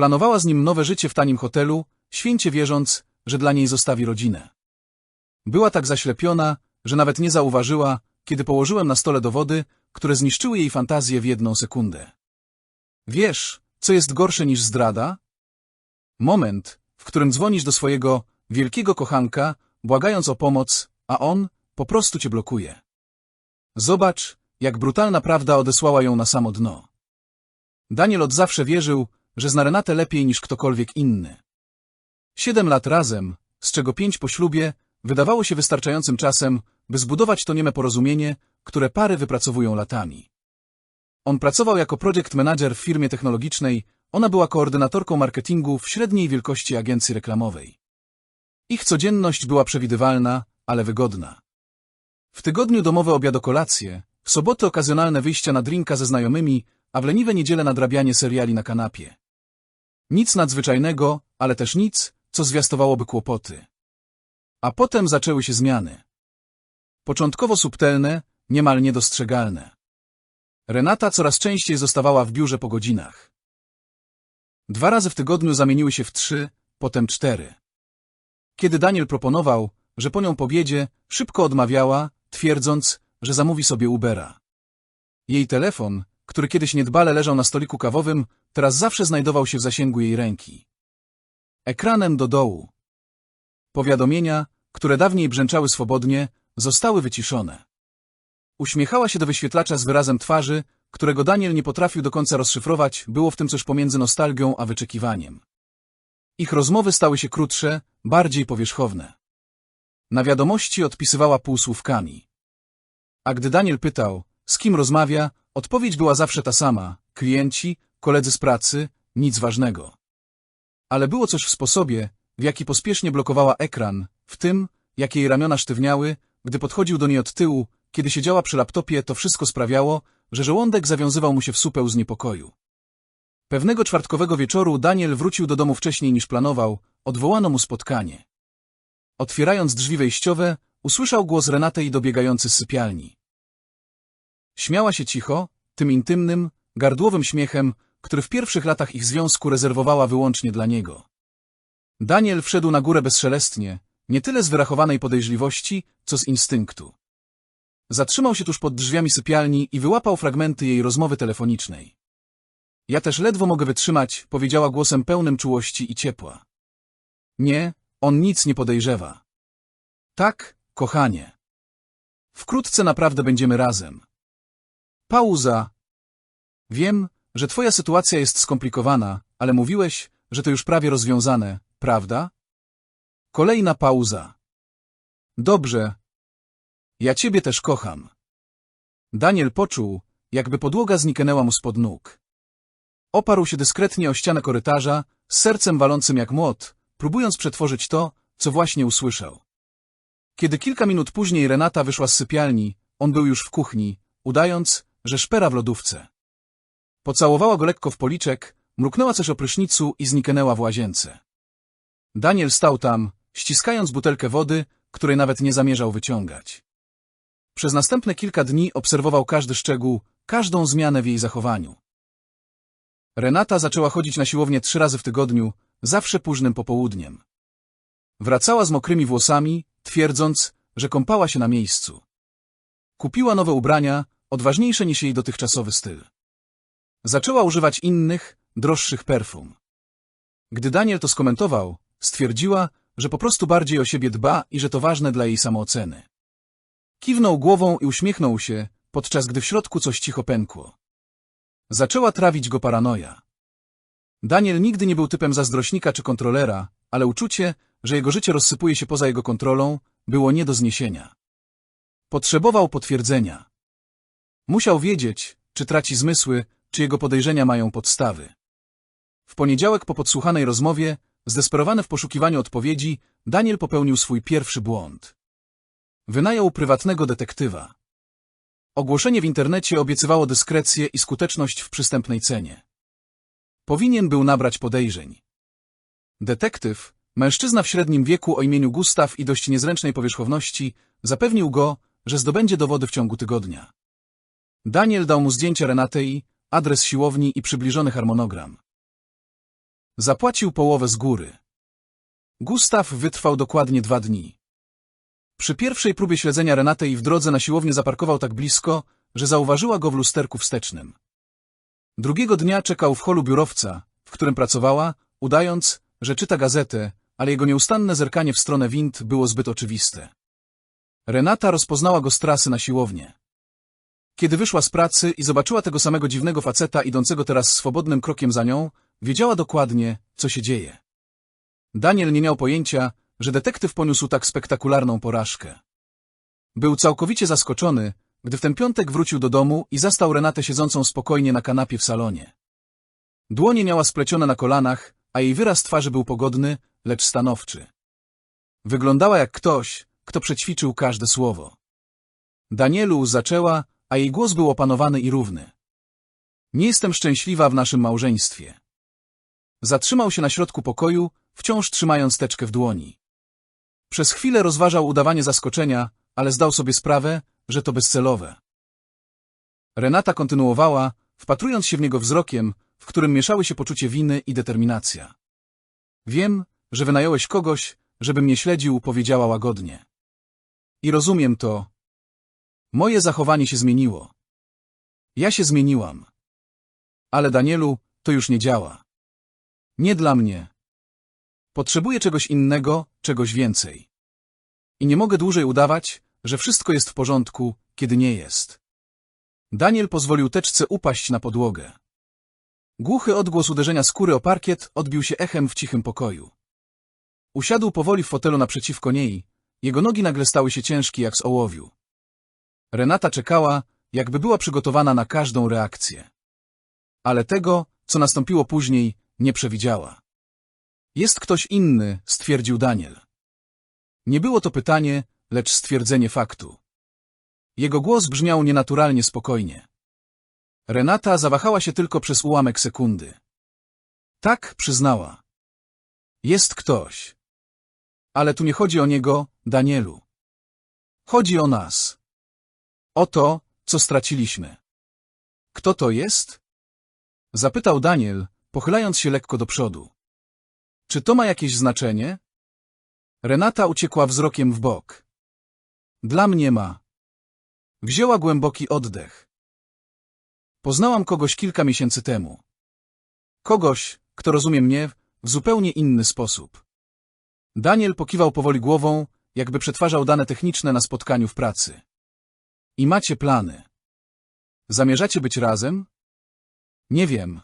Planowała z nim nowe życie w tanim hotelu, święcie wierząc, że dla niej zostawi rodzinę. Była tak zaślepiona, że nawet nie zauważyła, kiedy położyłem na stole dowody, które zniszczyły jej fantazję w jedną sekundę. Wiesz, co jest gorsze niż zdrada? Moment, w którym dzwonisz do swojego wielkiego kochanka, błagając o pomoc, a on po prostu cię blokuje. Zobacz, jak brutalna prawda odesłała ją na samo dno. Daniel od zawsze wierzył, że zna Renatę lepiej niż ktokolwiek inny. Siedem lat razem, z czego pięć po ślubie, wydawało się wystarczającym czasem, by zbudować to nieme porozumienie, które pary wypracowują latami. On pracował jako project manager w firmie technologicznej, ona była koordynatorką marketingu w średniej wielkości agencji reklamowej. Ich codzienność była przewidywalna, ale wygodna. W tygodniu domowe obiadokolacje, w soboty okazjonalne wyjścia na drinka ze znajomymi, a w leniwe niedzielę nadrabianie seriali na kanapie. Nic nadzwyczajnego, ale też nic, co zwiastowałoby kłopoty. A potem zaczęły się zmiany. Początkowo subtelne, niemal niedostrzegalne. Renata coraz częściej zostawała w biurze po godzinach. Dwa razy w tygodniu zamieniły się w trzy, potem cztery. Kiedy Daniel proponował, że po nią pobiedzie, szybko odmawiała, twierdząc, że zamówi sobie Ubera. Jej telefon, który kiedyś niedbale leżał na stoliku kawowym, teraz zawsze znajdował się w zasięgu jej ręki. Ekranem do dołu. Powiadomienia, które dawniej brzęczały swobodnie, zostały wyciszone. Uśmiechała się do wyświetlacza z wyrazem twarzy, którego Daniel nie potrafił do końca rozszyfrować, było w tym coś pomiędzy nostalgią a wyczekiwaniem. Ich rozmowy stały się krótsze, bardziej powierzchowne. Na wiadomości odpisywała półsłówkami. A gdy Daniel pytał, z kim rozmawia, odpowiedź była zawsze ta sama – klienci, koledzy z pracy, nic ważnego. Ale było coś w sposobie, w jaki pospiesznie blokowała ekran, w tym, jak jej ramiona sztywniały, gdy podchodził do niej od tyłu, kiedy siedziała przy laptopie, to wszystko sprawiało, że żołądek zawiązywał mu się w supeł z niepokoju. Pewnego czwartkowego wieczoru Daniel wrócił do domu wcześniej niż planował, odwołano mu spotkanie. Otwierając drzwi wejściowe, usłyszał głos Renatej dobiegający z sypialni. Śmiała się cicho, tym intymnym, gardłowym śmiechem, który w pierwszych latach ich związku rezerwowała wyłącznie dla niego. Daniel wszedł na górę bezszelestnie, nie tyle z wyrachowanej podejrzliwości, co z instynktu. Zatrzymał się tuż pod drzwiami sypialni i wyłapał fragmenty jej rozmowy telefonicznej. Ja też ledwo mogę wytrzymać, powiedziała głosem pełnym czułości i ciepła. Nie, on nic nie podejrzewa. Tak, kochanie. Wkrótce naprawdę będziemy razem. Pauza. Wiem, że twoja sytuacja jest skomplikowana, ale mówiłeś, że to już prawie rozwiązane, prawda? Kolejna pauza. Dobrze. Ja ciebie też kocham. Daniel poczuł, jakby podłoga zniknęła mu spod nóg. Oparł się dyskretnie o ścianę korytarza, z sercem walącym jak młot, próbując przetworzyć to, co właśnie usłyszał. Kiedy kilka minut później Renata wyszła z sypialni, on był już w kuchni, udając, że szpera w lodówce. Pocałowała go lekko w policzek, mruknęła coś o prysznicu i zniknęła w łazience. Daniel stał tam, ściskając butelkę wody, której nawet nie zamierzał wyciągać. Przez następne kilka dni obserwował każdy szczegół, każdą zmianę w jej zachowaniu. Renata zaczęła chodzić na siłownię trzy razy w tygodniu, zawsze późnym popołudniem. Wracała z mokrymi włosami, twierdząc, że kąpała się na miejscu. Kupiła nowe ubrania, odważniejsze niż jej dotychczasowy styl. Zaczęła używać innych, droższych perfum. Gdy Daniel to skomentował, stwierdziła, że po prostu bardziej o siebie dba i że to ważne dla jej samooceny. Kiwnął głową i uśmiechnął się, podczas gdy w środku coś cicho pękło. Zaczęła trawić go paranoja. Daniel nigdy nie był typem zazdrośnika czy kontrolera, ale uczucie, że jego życie rozsypuje się poza jego kontrolą, było nie do zniesienia. Potrzebował potwierdzenia. Musiał wiedzieć, czy traci zmysły, czy jego podejrzenia mają podstawy. W poniedziałek po podsłuchanej rozmowie, zdesperowany w poszukiwaniu odpowiedzi, Daniel popełnił swój pierwszy błąd. Wynajął prywatnego detektywa. Ogłoszenie w internecie obiecywało dyskrecję i skuteczność w przystępnej cenie. Powinien był nabrać podejrzeń. Detektyw, mężczyzna w średnim wieku o imieniu Gustaw i dość niezręcznej powierzchowności, zapewnił go, że zdobędzie dowody w ciągu tygodnia. Daniel dał mu zdjęcie Renatei, adres siłowni i przybliżony harmonogram. Zapłacił połowę z góry. Gustaw wytrwał dokładnie dwa dni. Przy pierwszej próbie śledzenia Renatej w drodze na siłownię zaparkował tak blisko, że zauważyła go w lusterku wstecznym. Drugiego dnia czekał w holu biurowca, w którym pracowała, udając, że czyta gazetę, ale jego nieustanne zerkanie w stronę wind było zbyt oczywiste. Renata rozpoznała go z trasy na siłownię. Kiedy wyszła z pracy i zobaczyła tego samego dziwnego faceta idącego teraz swobodnym krokiem za nią, wiedziała dokładnie, co się dzieje. Daniel nie miał pojęcia, że detektyw poniósł tak spektakularną porażkę. Był całkowicie zaskoczony, gdy w ten piątek wrócił do domu i zastał Renatę siedzącą spokojnie na kanapie w salonie. Dłonie miała splecione na kolanach, a jej wyraz twarzy był pogodny, lecz stanowczy. Wyglądała jak ktoś, kto przećwiczył każde słowo. Danielu zaczęła, a jej głos był opanowany i równy. Nie jestem szczęśliwa w naszym małżeństwie. Zatrzymał się na środku pokoju, wciąż trzymając teczkę w dłoni. Przez chwilę rozważał udawanie zaskoczenia, ale zdał sobie sprawę, że to bezcelowe. Renata kontynuowała, wpatrując się w niego wzrokiem, w którym mieszały się poczucie winy i determinacja. Wiem, że wynająłeś kogoś, żeby mnie śledził, powiedziała łagodnie. I rozumiem to. Moje zachowanie się zmieniło. Ja się zmieniłam. Ale Danielu, to już nie działa. Nie dla mnie. Potrzebuję czegoś innego, czegoś więcej. I nie mogę dłużej udawać, że wszystko jest w porządku, kiedy nie jest. Daniel pozwolił teczce upaść na podłogę. Głuchy odgłos uderzenia skóry o parkiet odbił się echem w cichym pokoju. Usiadł powoli w fotelu naprzeciwko niej, jego nogi nagle stały się ciężkie jak z ołowiu. Renata czekała, jakby była przygotowana na każdą reakcję. Ale tego, co nastąpiło później, nie przewidziała. Jest ktoś inny, stwierdził Daniel. Nie było to pytanie, lecz stwierdzenie faktu. Jego głos brzmiał nienaturalnie spokojnie. Renata zawahała się tylko przez ułamek sekundy. Tak, przyznała. Jest ktoś. Ale tu nie chodzi o niego, Danielu. Chodzi o nas. O to, co straciliśmy. Kto to jest? Zapytał Daniel, pochylając się lekko do przodu. Czy to ma jakieś znaczenie? Renata uciekła wzrokiem w bok. Dla mnie ma. Wzięła głęboki oddech. Poznałam kogoś kilka miesięcy temu. Kogoś, kto rozumie mnie w zupełnie inny sposób. Daniel pokiwał powoli głową, jakby przetwarzał dane techniczne na spotkaniu w pracy. I macie plany. Zamierzacie być razem? Nie wiem.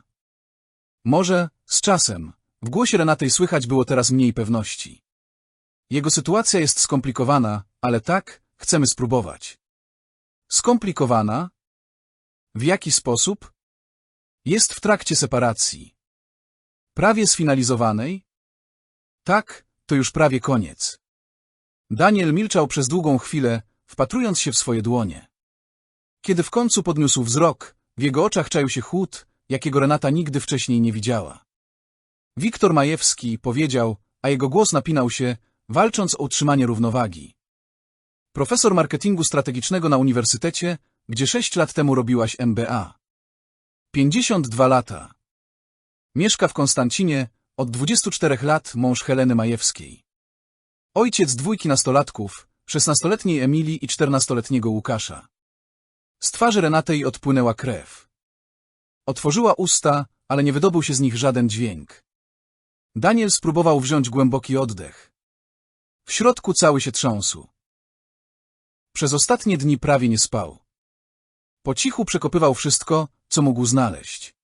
Może, z czasem. W głosie Renatej słychać było teraz mniej pewności. Jego sytuacja jest skomplikowana, ale tak, chcemy spróbować. Skomplikowana? W jaki sposób? Jest w trakcie separacji. Prawie sfinalizowanej? Tak, to już prawie koniec. Daniel milczał przez długą chwilę, wpatrując się w swoje dłonie. Kiedy w końcu podniósł wzrok, w jego oczach czaił się chłód, jakiego Renata nigdy wcześniej nie widziała. Wiktor Majewski powiedział, a jego głos napinał się, walcząc o utrzymanie równowagi. Profesor marketingu strategicznego na uniwersytecie, gdzie sześć lat temu robiłaś MBA. 52 lata. Mieszka w Konstancinie, od 24 lat mąż Heleny Majewskiej. Ojciec dwójki nastolatków, 16-letniej Emilii i 14-letniego Łukasza. Z twarzy Renatej odpłynęła krew. Otworzyła usta, ale nie wydobył się z nich żaden dźwięk. Daniel spróbował wziąć głęboki oddech. W środku cały się trząsł. Przez ostatnie dni prawie nie spał. Po cichu przekopywał wszystko, co mógł znaleźć.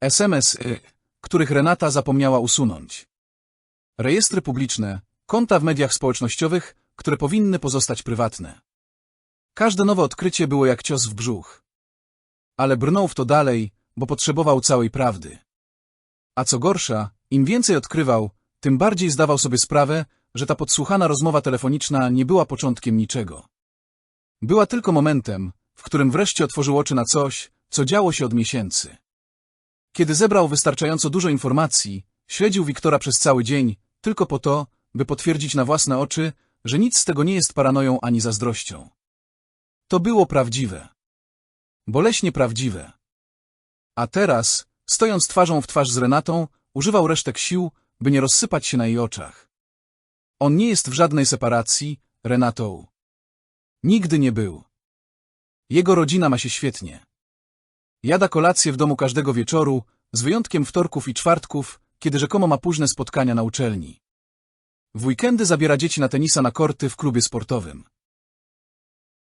SMS, -y, których Renata zapomniała usunąć. Rejestry publiczne, konta w mediach społecznościowych, które powinny pozostać prywatne. Każde nowe odkrycie było jak cios w brzuch. Ale brnął w to dalej, bo potrzebował całej prawdy. A co gorsza, im więcej odkrywał, tym bardziej zdawał sobie sprawę, że ta podsłuchana rozmowa telefoniczna nie była początkiem niczego. Była tylko momentem, w którym wreszcie otworzył oczy na coś, co działo się od miesięcy. Kiedy zebrał wystarczająco dużo informacji, śledził Wiktora przez cały dzień, tylko po to, by potwierdzić na własne oczy, że nic z tego nie jest paranoją ani zazdrością. To było prawdziwe. Boleśnie prawdziwe. A teraz, stojąc twarzą w twarz z Renatą, używał resztek sił, by nie rozsypać się na jej oczach. On nie jest w żadnej separacji, Renatą. Nigdy nie był. Jego rodzina ma się świetnie. Jada kolację w domu każdego wieczoru, z wyjątkiem wtorków i czwartków, kiedy rzekomo ma późne spotkania na uczelni. W weekendy zabiera dzieci na tenisa na korty w klubie sportowym.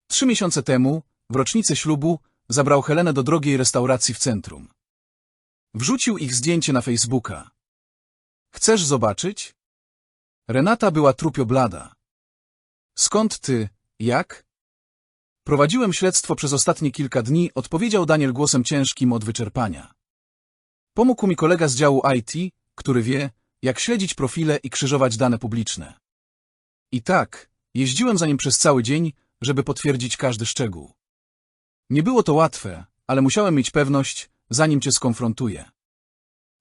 Trzy miesiące temu, w rocznicę ślubu, zabrał Helenę do drogiej restauracji w centrum. Wrzucił ich zdjęcie na Facebooka. Chcesz zobaczyć? Renata była trupio blada. Skąd ty, jak? Prowadziłem śledztwo przez ostatnie kilka dni, odpowiedział Daniel głosem ciężkim od wyczerpania. Pomógł mi kolega z działu IT, który wie, jak śledzić profile i krzyżować dane publiczne. I tak, jeździłem za nim przez cały dzień, żeby potwierdzić każdy szczegół. Nie było to łatwe, ale musiałem mieć pewność, zanim cię skonfrontuję.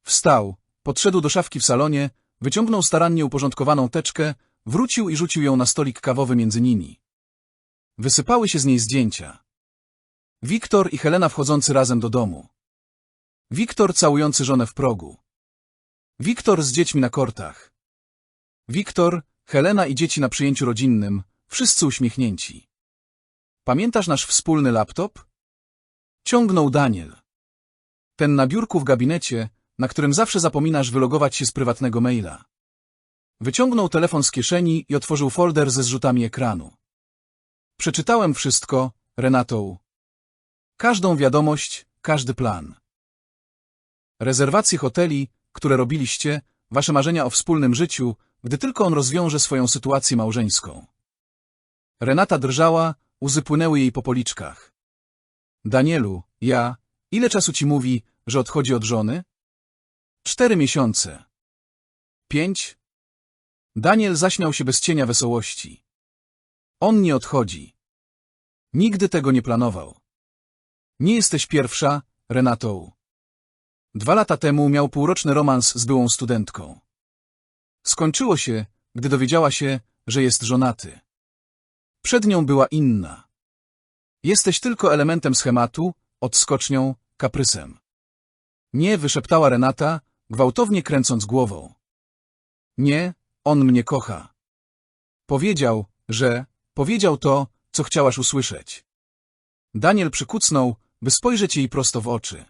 Wstał, podszedł do szafki w salonie, wyciągnął starannie uporządkowaną teczkę, wrócił i rzucił ją na stolik kawowy między nimi. Wysypały się z niej zdjęcia. Wiktor i Helena wchodzący razem do domu. Wiktor całujący żonę w progu. Wiktor z dziećmi na kortach. Wiktor, Helena i dzieci na przyjęciu rodzinnym, wszyscy uśmiechnięci. Pamiętasz nasz wspólny laptop? Ciągnął Daniel. Ten na biurku w gabinecie, na którym zawsze zapominasz wylogować się z prywatnego maila. Wyciągnął telefon z kieszeni i otworzył folder ze zrzutami ekranu. Przeczytałem wszystko, Renatą. Każdą wiadomość, każdy plan. Rezerwacje hoteli, które robiliście, wasze marzenia o wspólnym życiu, gdy tylko on rozwiąże swoją sytuację małżeńską. Renata drżała, łzy płynęły jej po policzkach. Danielu, ja, ile czasu ci mówi, że odchodzi od żony? Cztery miesiące. Pięć? Daniel zaśmiał się bez cienia wesołości. On nie odchodzi. Nigdy tego nie planował. Nie jesteś pierwsza, Renatą. Dwa lata temu miał półroczny romans z byłą studentką. Skończyło się, gdy dowiedziała się, że jest żonaty. Przed nią była inna. Jesteś tylko elementem schematu, odskocznią, kaprysem. Nie, wyszeptała Renata, gwałtownie kręcąc głową. Nie, on mnie kocha. Powiedział, że, powiedział to, co chciałaś usłyszeć. Daniel przykucnął, by spojrzeć jej prosto w oczy.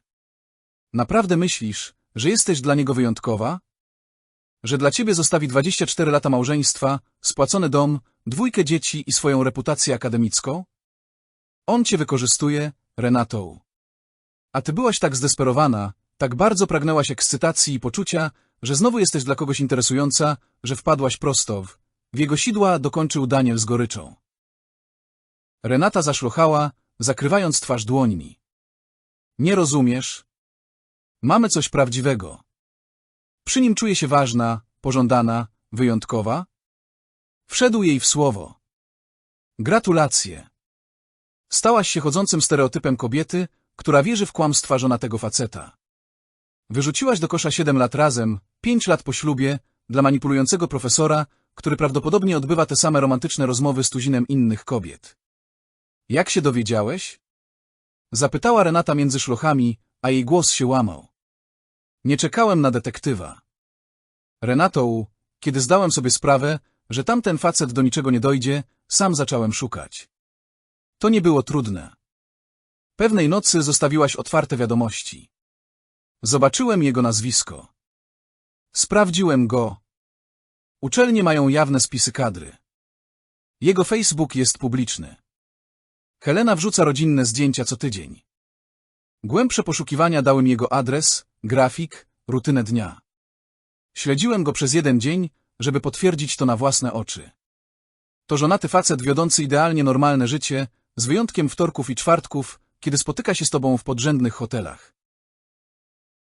Naprawdę myślisz, że jesteś dla niego wyjątkowa? Że dla ciebie zostawi 24 lata małżeństwa, spłacony dom, dwójkę dzieci i swoją reputację akademicką? On cię wykorzystuje, Renatą. A ty byłaś tak zdesperowana, tak bardzo pragnęłaś ekscytacji i poczucia, że znowu jesteś dla kogoś interesująca, że wpadłaś prosto w... W jego sidła dokończył Daniel z goryczą. Renata zaszlochała, zakrywając twarz dłońmi. Nie rozumiesz? Mamy coś prawdziwego. Przy nim czuje się ważna, pożądana, wyjątkowa? Wszedł jej w słowo. Gratulacje. Stałaś się chodzącym stereotypem kobiety, która wierzy w kłamstwa żonatego faceta. Wyrzuciłaś do kosza siedem lat razem, pięć lat po ślubie, dla manipulującego profesora, który prawdopodobnie odbywa te same romantyczne rozmowy z tuzinem innych kobiet. Jak się dowiedziałeś? Zapytała Renata między szlochami, a jej głos się łamał. Nie czekałem na detektywa. Renatą, kiedy zdałem sobie sprawę, że tamten facet do niczego nie dojdzie, sam zacząłem szukać. To nie było trudne. Pewnej nocy zostawiłaś otwarte wiadomości. Zobaczyłem jego nazwisko. Sprawdziłem go. Uczelnie mają jawne spisy kadry. Jego Facebook jest publiczny. Helena wrzuca rodzinne zdjęcia co tydzień. Głębsze poszukiwania dały mi jego adres, grafik, rutynę dnia. Śledziłem go przez jeden dzień, żeby potwierdzić to na własne oczy. To żonaty facet wiodący idealnie normalne życie, z wyjątkiem wtorków i czwartków, kiedy spotyka się z tobą w podrzędnych hotelach.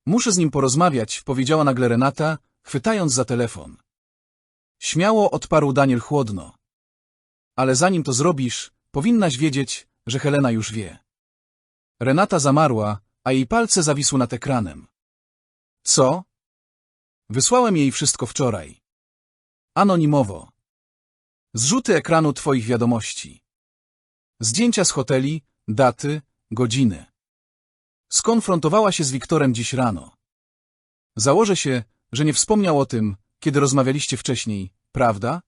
Muszę z nim porozmawiać, powiedziała nagle Renata, chwytając za telefon. Śmiało odparł Daniel chłodno. Ale zanim to zrobisz, powinnaś wiedzieć, że Helena już wie. Renata zamarła, a jej palce zawisły nad ekranem. Co? Wysłałem jej wszystko wczoraj. Anonimowo. Zrzuty ekranu twoich wiadomości. Zdjęcia z hoteli, daty, godziny. Skonfrontowała się z Wiktorem dziś rano. Założę się, że nie wspomniał o tym, kiedy rozmawialiście wcześniej, prawda?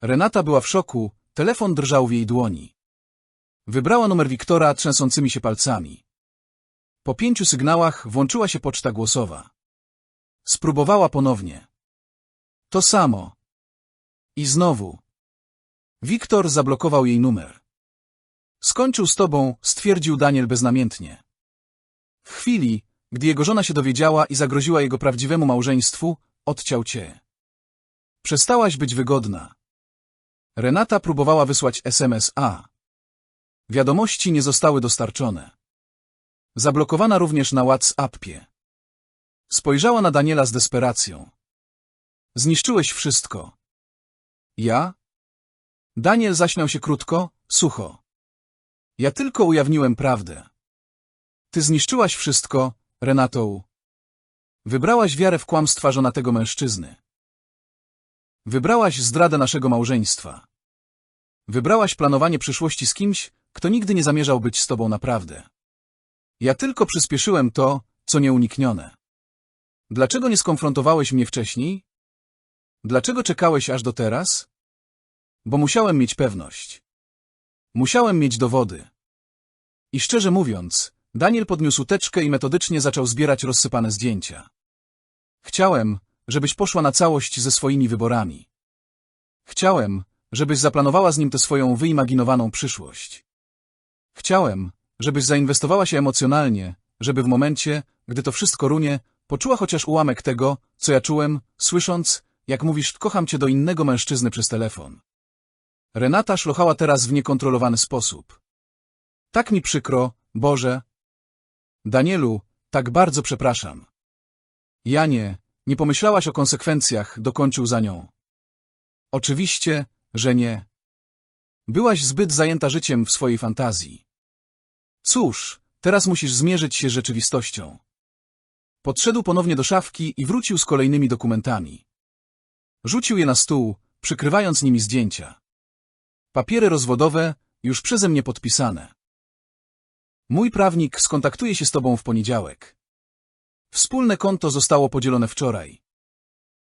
Renata była w szoku, telefon drżał w jej dłoni. Wybrała numer Wiktora trzęsącymi się palcami. Po pięciu sygnałach włączyła się poczta głosowa. Spróbowała ponownie. To samo. I znowu. Wiktor zablokował jej numer. Skończył z tobą, stwierdził Daniel beznamiętnie. W chwili, gdy jego żona się dowiedziała i zagroziła jego prawdziwemu małżeństwu, odciął cię. Przestałaś być wygodna. Renata próbowała wysłać SMS A. Wiadomości nie zostały dostarczone. Zablokowana również na WhatsAppie. Spojrzała na Daniela z desperacją. Zniszczyłeś wszystko. Ja? Daniel zaśmiał się krótko, sucho. Ja tylko ujawniłem prawdę. Ty zniszczyłaś wszystko, Renato. Wybrałaś wiarę w kłamstwa żonatego mężczyzny. Wybrałaś zdradę naszego małżeństwa. Wybrałaś planowanie przyszłości z kimś, kto nigdy nie zamierzał być z tobą naprawdę. Ja tylko przyspieszyłem to, co nieuniknione. Dlaczego nie skonfrontowałeś mnie wcześniej? Dlaczego czekałeś aż do teraz? Bo musiałem mieć pewność. Musiałem mieć dowody. I szczerze mówiąc, Daniel podniósł teczkę i metodycznie zaczął zbierać rozsypane zdjęcia. Chciałem, żebyś poszła na całość ze swoimi wyborami. Chciałem, żebyś zaplanowała z nim tę swoją wyimaginowaną przyszłość. Chciałem, żebyś zainwestowała się emocjonalnie, żeby w momencie, gdy to wszystko runie, poczuła chociaż ułamek tego, co ja czułem, słysząc, jak mówisz, kocham cię do innego mężczyzny przez telefon. Renata szlochała teraz w niekontrolowany sposób. Tak mi przykro, Boże. Danielu, tak bardzo przepraszam. Janie, nie pomyślałaś o konsekwencjach, dokończył za nią. Oczywiście, że nie. Byłaś zbyt zajęta życiem w swojej fantazji. Cóż, teraz musisz zmierzyć się z rzeczywistością. Podszedł ponownie do szafki i wrócił z kolejnymi dokumentami. Rzucił je na stół, przykrywając nimi zdjęcia. Papiery rozwodowe, już przeze mnie podpisane. Mój prawnik skontaktuje się z tobą w poniedziałek. Wspólne konto zostało podzielone wczoraj.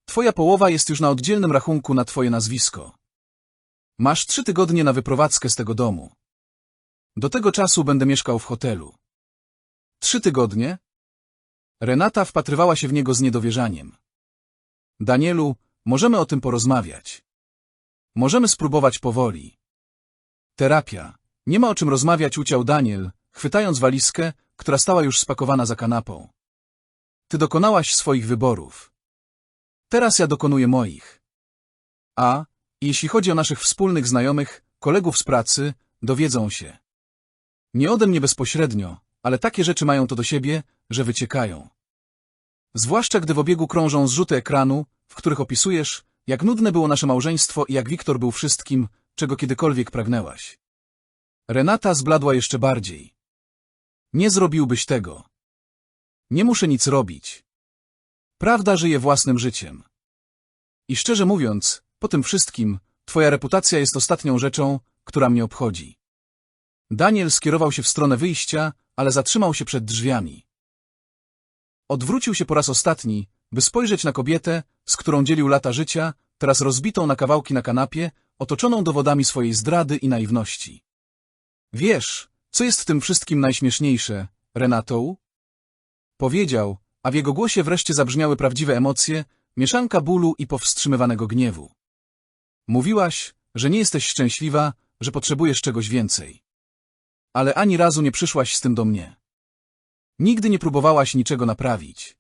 Twoja połowa jest już na oddzielnym rachunku na twoje nazwisko. Masz trzy tygodnie na wyprowadzkę z tego domu. Do tego czasu będę mieszkał w hotelu. Trzy tygodnie? Renata wpatrywała się w niego z niedowierzaniem. Danielu, możemy o tym porozmawiać. Możemy spróbować powoli. Terapia. Nie ma o czym rozmawiać, uciął Daniel, chwytając walizkę, która stała już spakowana za kanapą. Ty dokonałaś swoich wyborów. Teraz ja dokonuję moich. A, jeśli chodzi o naszych wspólnych znajomych, kolegów z pracy, dowiedzą się. Nie ode mnie bezpośrednio, ale takie rzeczy mają to do siebie, że wyciekają. Zwłaszcza gdy w obiegu krążą zrzuty ekranu, w których opisujesz, jak nudne było nasze małżeństwo i jak Wiktor był wszystkim, czego kiedykolwiek pragnęłaś. Renata zbladła jeszcze bardziej. Nie zrobiłbyś tego. Nie muszę nic robić. Prawda żyje własnym życiem. I szczerze mówiąc, po tym wszystkim, twoja reputacja jest ostatnią rzeczą, która mnie obchodzi. Daniel skierował się w stronę wyjścia, ale zatrzymał się przed drzwiami. Odwrócił się po raz ostatni, by spojrzeć na kobietę, z którą dzielił lata życia, teraz rozbitą na kawałki na kanapie, otoczoną dowodami swojej zdrady i naiwności. Wiesz, co jest w tym wszystkim najśmieszniejsze, Renato? Powiedział, a w jego głosie wreszcie zabrzmiały prawdziwe emocje, mieszanka bólu i powstrzymywanego gniewu. Mówiłaś, że nie jesteś szczęśliwa, że potrzebujesz czegoś więcej. Ale ani razu nie przyszłaś z tym do mnie. Nigdy nie próbowałaś niczego naprawić.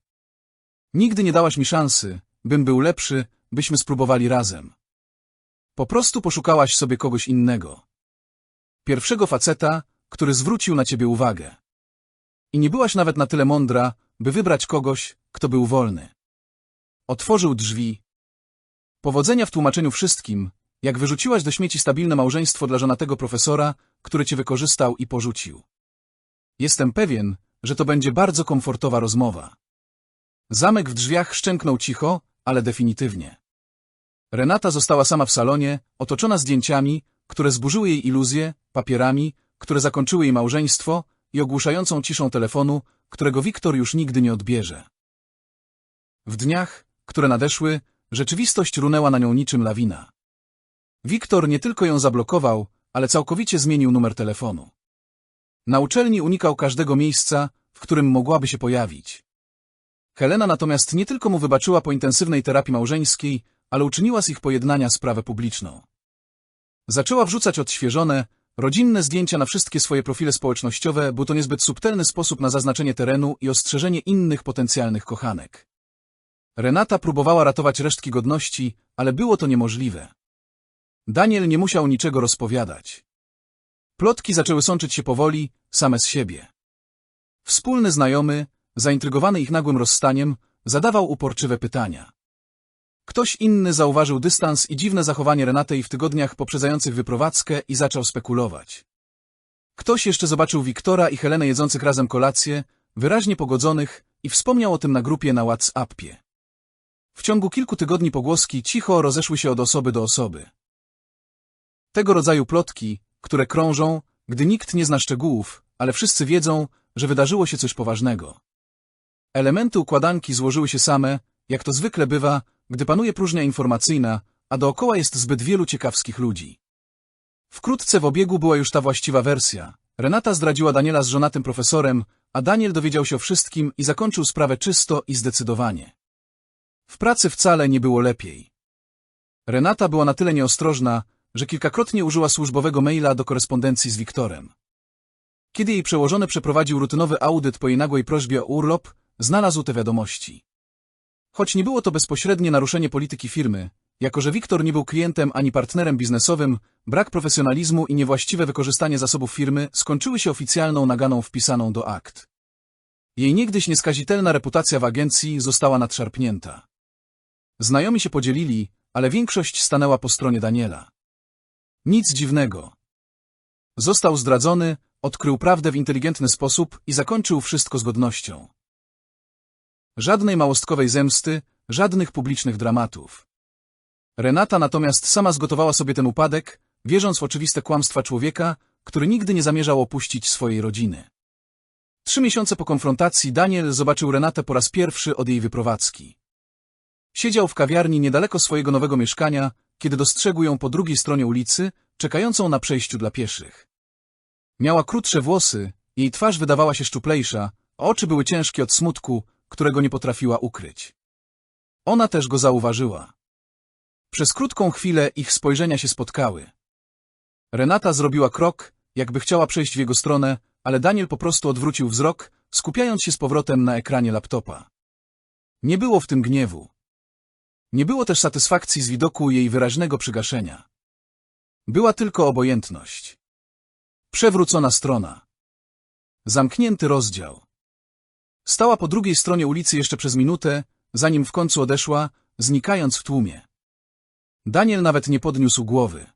Nigdy nie dałaś mi szansy, bym był lepszy, byśmy spróbowali razem. Po prostu poszukałaś sobie kogoś innego. Pierwszego faceta, który zwrócił na ciebie uwagę. I nie byłaś nawet na tyle mądra, by wybrać kogoś, kto był wolny. Otworzył drzwi. Powodzenia w tłumaczeniu wszystkim, jak wyrzuciłaś do śmieci stabilne małżeństwo dla żonatego profesora, który cię wykorzystał i porzucił. Jestem pewien, że to będzie bardzo komfortowa rozmowa. Zamek w drzwiach szczęknął cicho, ale definitywnie. Renata została sama w salonie, otoczona zdjęciami, które zburzyły jej iluzje, papierami, które zakończyły jej małżeństwo i ogłuszającą ciszą telefonu, którego Wiktor już nigdy nie odbierze. W dniach, które nadeszły, rzeczywistość runęła na nią niczym lawina. Wiktor nie tylko ją zablokował, ale całkowicie zmienił numer telefonu. Na uczelni unikał każdego miejsca, w którym mogłaby się pojawić. Helena natomiast nie tylko mu wybaczyła po intensywnej terapii małżeńskiej, ale uczyniła z ich pojednania sprawę publiczną. Zaczęła wrzucać odświeżone, rodzinne zdjęcia na wszystkie swoje profile społecznościowe, bo to niezbyt subtelny sposób na zaznaczenie terenu i ostrzeżenie innych potencjalnych kochanek. Renata próbowała ratować resztki godności, ale było to niemożliwe. Daniel nie musiał niczego rozpowiadać. Plotki zaczęły sączyć się powoli, same z siebie. Wspólny znajomy, zaintrygowany ich nagłym rozstaniem, zadawał uporczywe pytania. Ktoś inny zauważył dystans i dziwne zachowanie Renatej w tygodniach poprzedzających wyprowadzkę i zaczął spekulować. Ktoś jeszcze zobaczył Wiktora i Helenę jedzących razem kolację, wyraźnie pogodzonych i wspomniał o tym na grupie na WhatsAppie. W ciągu kilku tygodni pogłoski cicho rozeszły się od osoby do osoby. Tego rodzaju plotki, które krążą, gdy nikt nie zna szczegółów, ale wszyscy wiedzą, że wydarzyło się coś poważnego. Elementy układanki złożyły się same, jak to zwykle bywa, gdy panuje próżnia informacyjna, a dookoła jest zbyt wielu ciekawskich ludzi. Wkrótce w obiegu była już ta właściwa wersja. Renata zdradziła Daniela z żonatym profesorem, a Daniel dowiedział się o wszystkim i zakończył sprawę czysto i zdecydowanie. W pracy wcale nie było lepiej. Renata była na tyle nieostrożna, że kilkakrotnie użyła służbowego maila do korespondencji z Wiktorem. Kiedy jej przełożony przeprowadził rutynowy audyt po jej nagłej prośbie o urlop, znalazł te wiadomości. Choć nie było to bezpośrednie naruszenie polityki firmy, jako że Wiktor nie był klientem ani partnerem biznesowym, brak profesjonalizmu i niewłaściwe wykorzystanie zasobów firmy skończyły się oficjalną naganą wpisaną do akt. Jej niegdyś nieskazitelna reputacja w agencji została nadszarpnięta. Znajomi się podzielili, ale większość stanęła po stronie Daniela. Nic dziwnego. Został zdradzony, odkrył prawdę w inteligentny sposób i zakończył wszystko z godnością. Żadnej małostkowej zemsty, żadnych publicznych dramatów. Renata natomiast sama zgotowała sobie ten upadek, wierząc w oczywiste kłamstwa człowieka, który nigdy nie zamierzał opuścić swojej rodziny. Trzy miesiące po konfrontacji Daniel zobaczył Renatę po raz pierwszy od jej wyprowadzki. Siedział w kawiarni niedaleko swojego nowego mieszkania, kiedy dostrzegł ją po drugiej stronie ulicy, czekającą na przejściu dla pieszych. Miała krótsze włosy, jej twarz wydawała się szczuplejsza, a oczy były ciężkie od smutku, którego nie potrafiła ukryć. Ona też go zauważyła. Przez krótką chwilę ich spojrzenia się spotkały. Renata zrobiła krok, jakby chciała przejść w jego stronę, ale Daniel po prostu odwrócił wzrok, skupiając się z powrotem na ekranie laptopa. Nie było w tym gniewu. Nie było też satysfakcji z widoku jej wyraźnego przygaszenia. Była tylko obojętność. Przewrócona strona. Zamknięty rozdział. Stała po drugiej stronie ulicy jeszcze przez minutę, zanim w końcu odeszła, znikając w tłumie. Daniel nawet nie podniósł głowy.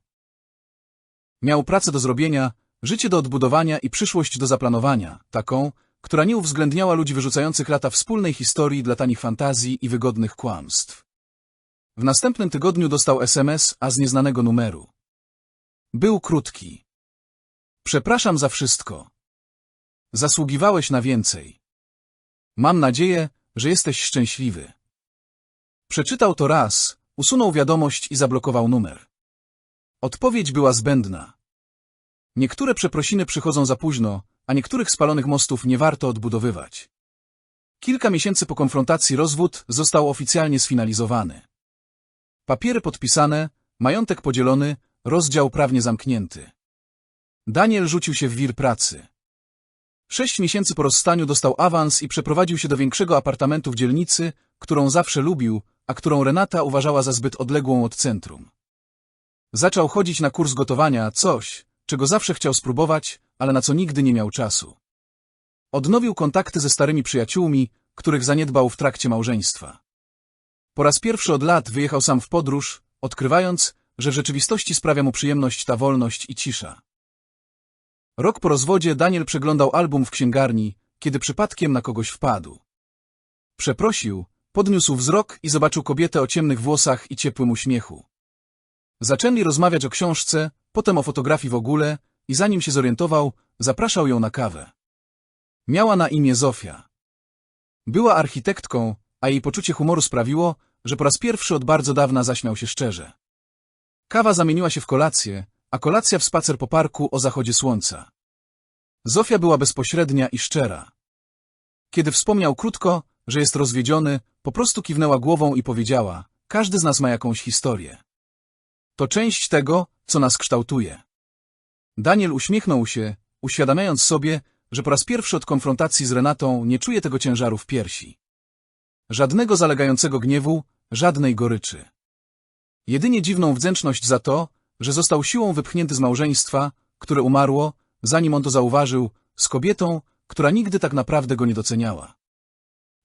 Miał pracę do zrobienia, życie do odbudowania i przyszłość do zaplanowania, taką, która nie uwzględniała ludzi wyrzucających lata wspólnej historii dla tanich fantazji i wygodnych kłamstw. W następnym tygodniu dostał SMS, a z nieznanego numeru. Był krótki. Przepraszam za wszystko. Zasługiwałeś na więcej. Mam nadzieję, że jesteś szczęśliwy. Przeczytał to raz, usunął wiadomość i zablokował numer. Odpowiedź była zbędna. Niektóre przeprosiny przychodzą za późno, a niektórych spalonych mostów nie warto odbudowywać. Kilka miesięcy po konfrontacji rozwód został oficjalnie sfinalizowany. Papiery podpisane, majątek podzielony, rozdział prawnie zamknięty. Daniel rzucił się w wir pracy. Sześć miesięcy po rozstaniu dostał awans i przeprowadził się do większego apartamentu w dzielnicy, którą zawsze lubił, a którą Renata uważała za zbyt odległą od centrum. Zaczął chodzić na kurs gotowania, coś, czego zawsze chciał spróbować, ale na co nigdy nie miał czasu. Odnowił kontakty ze starymi przyjaciółmi, których zaniedbał w trakcie małżeństwa. Po raz pierwszy od lat wyjechał sam w podróż, odkrywając, że w rzeczywistości sprawia mu przyjemność ta wolność i cisza. Rok po rozwodzie Daniel przeglądał album w księgarni, kiedy przypadkiem na kogoś wpadł. Przeprosił, podniósł wzrok i zobaczył kobietę o ciemnych włosach i ciepłym uśmiechu. Zaczęli rozmawiać o książce, potem o fotografii w ogóle i zanim się zorientował, zapraszał ją na kawę. Miała na imię Zofia. Była architektką, a jej poczucie humoru sprawiło, że po raz pierwszy od bardzo dawna zaśmiał się szczerze. Kawa zamieniła się w kolację, a kolacja w spacer po parku o zachodzie słońca. Zofia była bezpośrednia i szczera. Kiedy wspomniał krótko, że jest rozwiedziony, po prostu kiwnęła głową i powiedziała, każdy z nas ma jakąś historię. To część tego, co nas kształtuje. Daniel uśmiechnął się, uświadamiając sobie, że po raz pierwszy od konfrontacji z Renatą nie czuje tego ciężaru w piersi. Żadnego zalegającego gniewu, żadnej goryczy. Jedynie dziwną wdzięczność za to, że został siłą wypchnięty z małżeństwa, które umarło, zanim on to zauważył, z kobietą, która nigdy tak naprawdę go nie doceniała.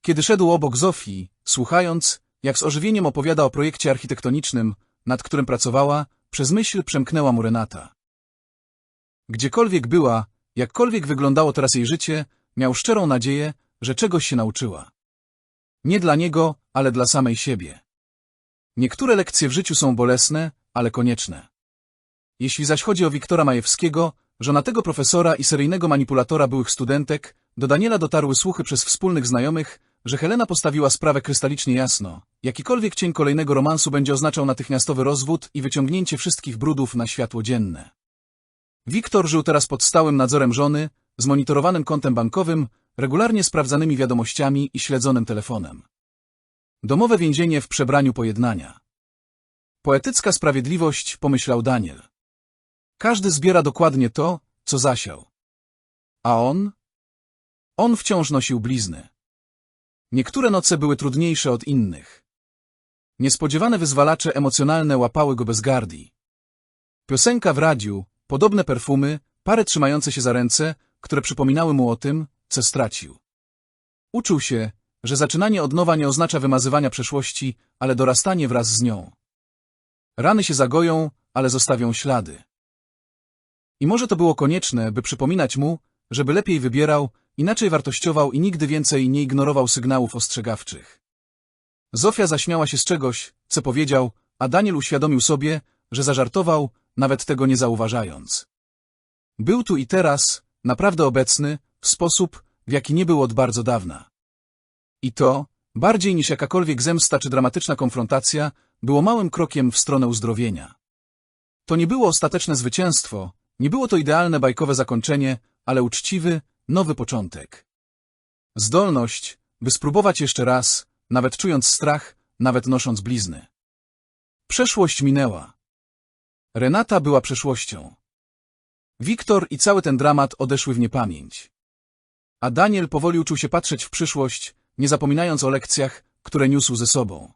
Kiedy szedł obok Zofii, słuchając, jak z ożywieniem opowiada o projekcie architektonicznym, nad którym pracowała, przez myśl przemknęła mu Renata. Gdziekolwiek była, jakkolwiek wyglądało teraz jej życie, miał szczerą nadzieję, że czegoś się nauczyła. Nie dla niego, ale dla samej siebie. Niektóre lekcje w życiu są bolesne, ale konieczne. Jeśli zaś chodzi o Wiktora Majewskiego, żonatego profesora i seryjnego manipulatora byłych studentek, do Daniela dotarły słuchy przez wspólnych znajomych, że Helena postawiła sprawę krystalicznie jasno. Jakikolwiek cień kolejnego romansu będzie oznaczał natychmiastowy rozwód i wyciągnięcie wszystkich brudów na światło dzienne. Wiktor żył teraz pod stałym nadzorem żony, z monitorowanym kontem bankowym, regularnie sprawdzanymi wiadomościami i śledzonym telefonem. Domowe więzienie w przebraniu pojednania. Poetycka sprawiedliwość, pomyślał Daniel. Każdy zbiera dokładnie to, co zasiał. A on? On wciąż nosił blizny. Niektóre noce były trudniejsze od innych. Niespodziewane wyzwalacze emocjonalne łapały go bez gardii. Piosenka w radiu, podobne perfumy, pary trzymające się za ręce, które przypominały mu o tym, co stracił. Uczył się, że zaczynanie od nowa nie oznacza wymazywania przeszłości, ale dorastanie wraz z nią. Rany się zagoją, ale zostawią ślady. I może to było konieczne, by przypominać mu, żeby lepiej wybierał, inaczej wartościował i nigdy więcej nie ignorował sygnałów ostrzegawczych. Zofia zaśmiała się z czegoś, co powiedział, a Daniel uświadomił sobie, że zażartował, nawet tego nie zauważając. Był tu i teraz, naprawdę obecny, w sposób, w jaki nie był od bardzo dawna. I to, bardziej niż jakakolwiek zemsta czy dramatyczna konfrontacja, było małym krokiem w stronę uzdrowienia. To nie było ostateczne zwycięstwo, nie było to idealne bajkowe zakończenie, ale uczciwy, nowy początek. Zdolność, by spróbować jeszcze raz, nawet czując strach, nawet nosząc blizny. Przeszłość minęła. Renata była przeszłością. Wiktor i cały ten dramat odeszły w niepamięć. A Daniel powoli uczył się patrzeć w przyszłość, nie zapominając o lekcjach, które niósł ze sobą.